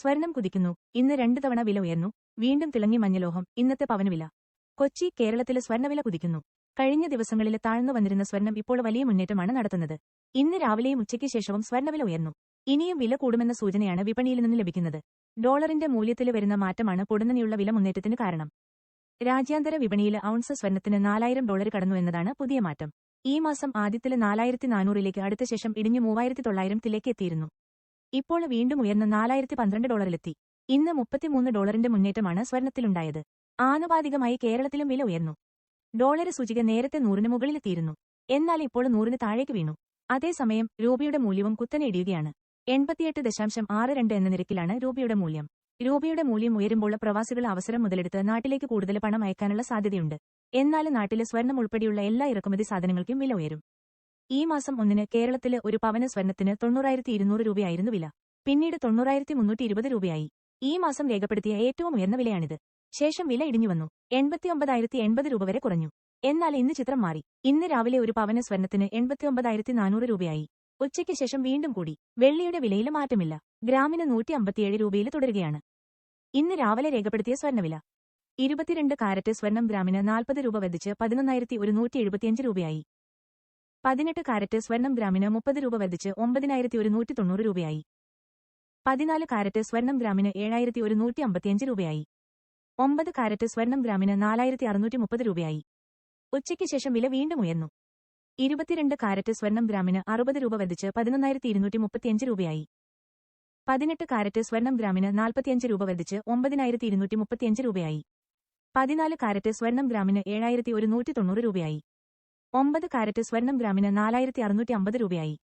സ്വർണം കുതിക്കുന്നു. ഇന്ന് രണ്ടു തവണ വില ഉയർന്നു. വീണ്ടും തിളങ്ങി മഞ്ഞലോഹം. ഇന്നത്തെ പവനുവില. കൊച്ചി കേരളത്തിലെ സ്വർണവില കുതിക്കുന്നു. കഴിഞ്ഞ ദിവസങ്ങളിൽ താഴ്ന്നു വന്നിരുന്ന സ്വർണം ഇപ്പോൾ വലിയ മുന്നേറ്റമാണ് നടത്തുന്നത്. ഇന്ന് രാവിലെയും ഉച്ചയ്ക്ക് ശേഷവും സ്വർണവില ഉയർന്നു. ഇനിയും വില കൂടുമെന്ന സൂചനയാണ് വിപണിയിൽ നിന്ന് ലഭിക്കുന്നത്. ഡോളറിന്റെ മൂല്യത്തിൽ വരുന്ന മാറ്റമാണ് പൊടുന്നനെയുള്ള വില മുന്നേറ്റത്തിന് കാരണം. രാജ്യാന്തര വിപണിയിൽ ഔൺസ് സ്വർണത്തിന് നാലായിരം ഡോളർ കടന്നു എന്നതാണ് പുതിയ മാറ്റം. ഈ മാസം ആദ്യത്തിൽ നാലായിരത്തി നാനൂറിലേക്ക് അടുത്ത ശേഷം ഇടിഞ്ഞു മൂവായിരത്തി തൊള്ളായിരത്തിലേക്ക് എത്തിയിരുന്നു. ഇപ്പോൾ വീണ്ടും ഉയർന്ന് നാലായിരത്തി പന്ത്രണ്ട് ഡോളറിലെത്തി. ഇന്ന് മുപ്പത്തിമൂന്ന് ഡോളറിന്റെ മുന്നേറ്റമാണ് സ്വർണത്തിലുണ്ടായത്. ആനുപാതികമായി കേരളത്തിലും വില ഉയർന്നു. ഡോളർ സൂചിക നേരത്തെ നൂറിന് മുകളിലെത്തിയിരുന്നു. എന്നാൽ ഇപ്പോൾ നൂറിന് താഴേക്ക് വീണു. അതേസമയം രൂപയുടെ മൂല്യവും കുത്തനെ ഇടിയുകയാണ്. എൺപത്തിയെട്ട് ദശാംശം ആറ് രണ്ട് എന്ന നിരക്കിലാണ് രൂപയുടെ മൂല്യം. രൂപയുടെ മൂല്യം ഉയരുമ്പോൾ പ്രവാസികൾ അവസരം മുതലെടുത്ത് നാട്ടിലേക്ക് കൂടുതൽ പണം അയക്കാനുള്ള സാധ്യതയുണ്ട്. എന്നാൽ നാട്ടിലെ സ്വർണം ഉൾപ്പെടെയുള്ള എല്ലാ ഇറക്കുമതി സാധനങ്ങൾക്കും വില ഉയരും. ഈ മാസം ഒന്നിന് കേരളത്തിലെ ഒരു പവന സ്വർണത്തിന് തൊണ്ണൂറായിരത്തി ഇരുന്നൂറ് രൂപയായിരുന്നു വില. പിന്നീട് തൊണ്ണൂറായിരത്തി മുന്നൂറ്റി ഇരുപത് രൂപയായി. ഈ മാസം രേഖപ്പെടുത്തിയ ഏറ്റവും ഉയർന്ന വിലയാണിത്. ശേഷം വില ഇടിഞ്ഞു വന്നു. എൺപത്തിയൊമ്പതായിരത്തി എൺപത് രൂപ വരെ കുറഞ്ഞു. എന്നാൽ ഇന്ന് ചിത്രം മാറി. ഇന്ന് രാവിലെ ഒരു പവന സ്വർണത്തിന് എൺപത്തിയൊമ്പതായിരത്തി നാനൂറ് രൂപയായി. ഉച്ചയ്ക്ക് ശേഷം വീണ്ടും കൂടി. വെള്ളിയുടെ വിലയിൽ മാറ്റമില്ല. ഗ്രാമിന് നൂറ്റി അമ്പത്തിയേഴ് രൂപയിൽ തുടരുകയാണ്. ഇന്ന് രാവിലെ രേഖപ്പെടുത്തിയ സ്വർണവില ഇരുപത്തിരണ്ട് കാരറ്റ് സ്വർണം ഗ്രാമിന് നാൽപ്പത് രൂപ വധിച്ച് പതിനൊന്നായിരത്തി ഒരുന്നൂറ്റി എഴുപത്തിയഞ്ച് രൂപയായി. പതിനെട്ട് കാരറ്റ് സ്വർണം ഗ്രാമിന് മുപ്പത് രൂപ വർദ്ധിച്ച് ഒമ്പതിനായിരത്തി ഒരുന്നൂറ്റി തൊണ്ണൂറ് രൂപയായി. പതിനാല് കാരറ്റ് സ്വർണം ഗ്രാമിന് ഏഴായിരത്തി ഒരുന്നൂറ്റി അമ്പത്തിയഞ്ച് രൂപയായി. ഒമ്പത് കാരറ്റ് സ്വർണം ഗ്രാമിന് നാലായിരത്തി അറുന്നൂറ്റി മുപ്പത് രൂപയായി. ഉച്ചയ്ക്ക് ശേഷം വില വീണ്ടും ഉയർന്നു. ഇരുപത്തിരണ്ട് കാരറ്റ് സ്വർണം ഗ്രാമിന് അറുപത് രൂപ വർദ്ധിച്ച് പതിനൊന്നായിരത്തി ഇരുന്നൂറ്റി മുപ്പത്തിയഞ്ച് രൂപയായി. പതിനെട്ട് കാരറ്റ് സ്വർണം ഗ്രാമിന് നാൽപ്പത്തിയഞ്ച് രൂപ വർദ്ധിച്ച് ഒമ്പതിനായിരത്തി ഇരുന്നൂറ്റി മുപ്പത്തിയഞ്ച് രൂപയായി. പതിനാല് കാരറ്റ് സ്വർണം ഗ്രാമിന് ഏഴായിരത്തി ഒരുന്നൂറ്റി തൊണ്ണൂറ് രൂപയായി. ഒമ്പത് കാരറ്റ് സ്വർണം ഗ്രാമിന് നാലായിരത്തി അറുന്നൂറ്റി അമ്പത് രൂപയായി.